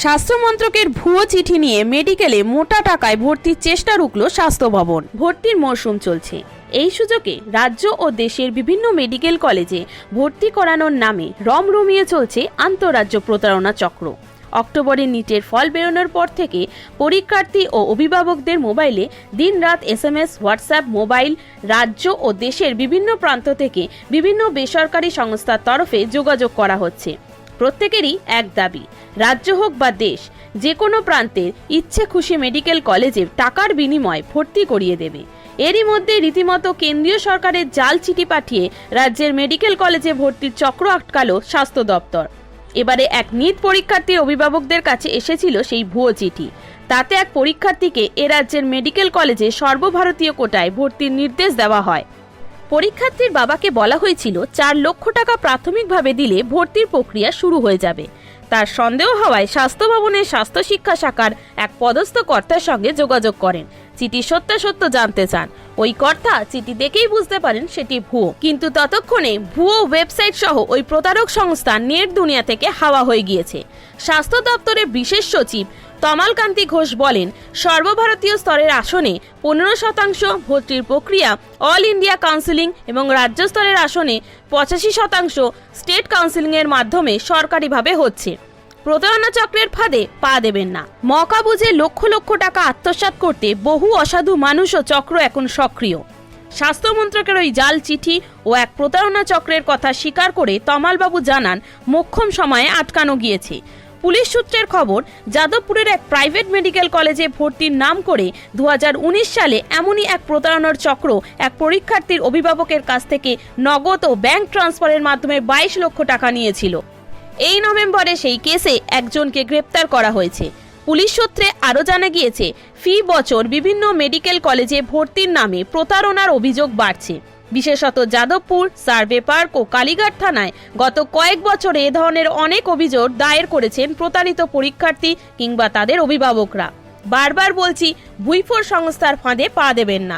স্বাস্থ্য মন্ত্রকের ভুয়ো চিঠি নিয়ে মেডিকেলে মোটা টাকায় ভর্তির চেষ্টা রুকল স্বাস্থ্য ভবন ভর্তির মরশুম চলছে। এই সুযোগে রাজ্য ও দেশের বিভিন্ন মেডিকেল কলেজে ভর্তি করানোর নামে রমরমিয়ে চলছে আন্তঃরাজ্য প্রতারণা চক্র। অক্টোবরে নিটের ফল বেরোনোর পর থেকে পরীক্ষার্থী ও অভিভাবকদের মোবাইলে দিনরাত এসএমএস, হোয়াটসঅ্যাপ, মোবাইল, রাজ্য ও দেশের বিভিন্ন প্রান্ত থেকে বিভিন্ন বেসরকারি সংস্থার তরফে যোগাযোগ করা হচ্ছে। প্রত্যেকেরই এক দাবি, রাজ্য হোক বা দেশ যে কোনো প্রান্তের ইচ্ছে খুশি মেডিকেল কলেজে টাকার বিনিময়ে ভর্তি করিয়ে দেবে। এরই মধ্যে রীতিমতো কেন্দ্রীয় সরকারের জাল চিঠি পাঠিয়ে রাজ্যের মেডিকেল কলেজে ভর্তির চক্র আটকালো স্বাস্থ্য দপ্তর। এবারে এক নিট পরীক্ষার্থীর অভিভাবকদের কাছে এসেছিল সেই ভুয়ো চিঠি। তাতে এক পরীক্ষার্থীকে এ রাজ্যের মেডিকেল কলেজে সর্বভারতীয় কোটায় ভর্তির নির্দেশ দেওয়া হয়। পরীক্ষার্থীর বাবাকে বলা হয়েছিল, চার লক্ষ টাকা প্রাথমিকভাবে দিলে ভর্তির প্রক্রিয়া শুরু হয়ে যাবে। তার সন্দেহ হওয়ায় স্বাস্থ্য ভবনের স্বাস্থ্য শিক্ষা শাখার এক পদস্থ কর্তার সঙ্গে যোগাযোগ করেন। চিঠি সত্যাসত্য জানতে চান। ওই কর্তা চিঠি দেখেই বুঝতে পারেন সেটি ভুয়ো। কিন্তু ততক্ষণে ভুয়ো ওয়েবসাইট সহ ওই প্রতারক সংস্থা নেট দুনিয়া থেকে হাওয়া হয়ে গিয়েছে। স্বাস্থ্য দপ্তরের বিশেষ সচিব তমালকান্তি ঘোষ বলেন, সর্বভারতীয় স্তরের আসনে পনেরো শতাংশ ভর্তির প্রক্রিয়া অল ইন্ডিয়া কাউন্সিলিং এবং রাজ্য স্তরের আসনে পঁচাশি শতাংশ স্টেট কাউন্সিলিংয়ের মাধ্যমে সরকারিভাবে হচ্ছে। প্রতারণা চক্রের ফাঁদে পা দেবেন না। মকা বুঝে লক্ষ লক্ষ টাকা আত্মসাৎ করতে বহু অসাধু মানুষ ও চক্র এখন সক্রিয়। স্বাস্থ্যমন্ত্রকের ওই জাল চিঠি ও এক প্রতারণা চক্রের কথা স্বীকার করে তমালবাবু জানান, মোক্ষম সময়ে আটকানো গিয়েছে। পুলিশ সূত্রের খবর, যাদবপুরের এক প্রাইভেট মেডিকেল কলেজে ভর্তির নাম করে দু হাজার উনিশ সালে এমনই এক প্রতারণার চক্র এক পরীক্ষার্থীর অভিভাবকের কাছ থেকে নগদ ও ব্যাংক ট্রান্সফারের মাধ্যমে বাইশ লক্ষ টাকা নিয়েছিল। এই নভেম্বরে সেই কেসে একজনকে গ্রেপ্তার করা হয়েছে। পুলিশ সূত্রে আরও জানা গিয়েছে, ফি বছর বিভিন্ন মেডিকেল কলেজে ভর্তির নামে প্রতারণার অভিযোগ বাড়ছে। বিশেষত যাদবপুর, সার্ভে পার্ক ও কালীঘাট থানায় গত কয়েক বছরে এ ধরনের অনেক অভিযোগ দায়ের করেছেন প্রতারিত পরীক্ষার্থী কিংবা তাদের অভিভাবকরা। বারবার বলছি ভুইফোর সংস্থার ফাঁদে পা দেবেন না।